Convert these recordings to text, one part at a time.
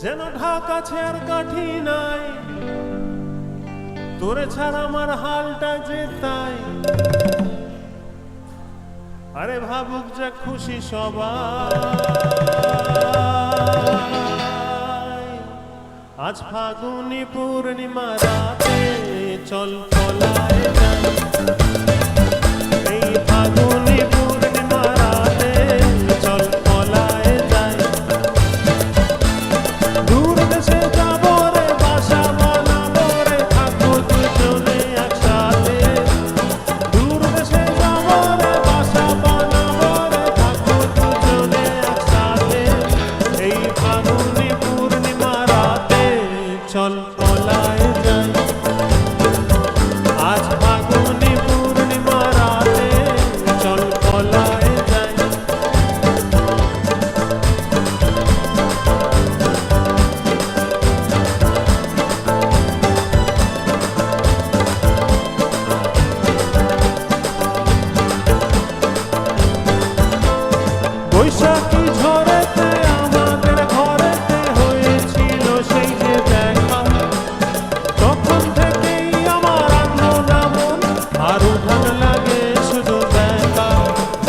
যেন ঢাকা আর কাঠি নাই। তোরে ছাড়া আমার হালটা যে তাই। আরে ভাবুক যে খুশি সবাই। আজ ফাগুনি, পূর্ণিমা রাতে চল চলায় যাই। বৈশাখী ঝরেতে আমাদের ঘরেতে হয়েছিল সেই যে তখন থেকেই আমার আন্দোলন আর উঠান লাগে শুধু দেখা।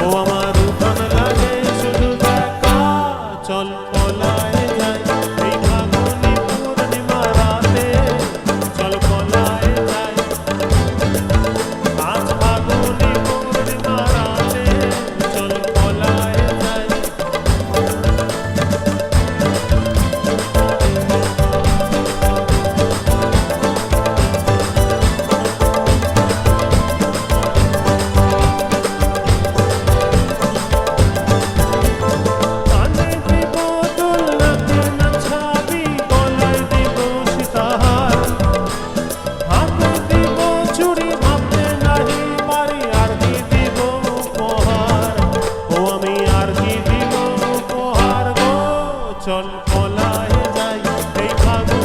ও আমার উঠান লাগে শুধু দেখা। চল পলায় যায় চল পলায় যাই এই ভাবো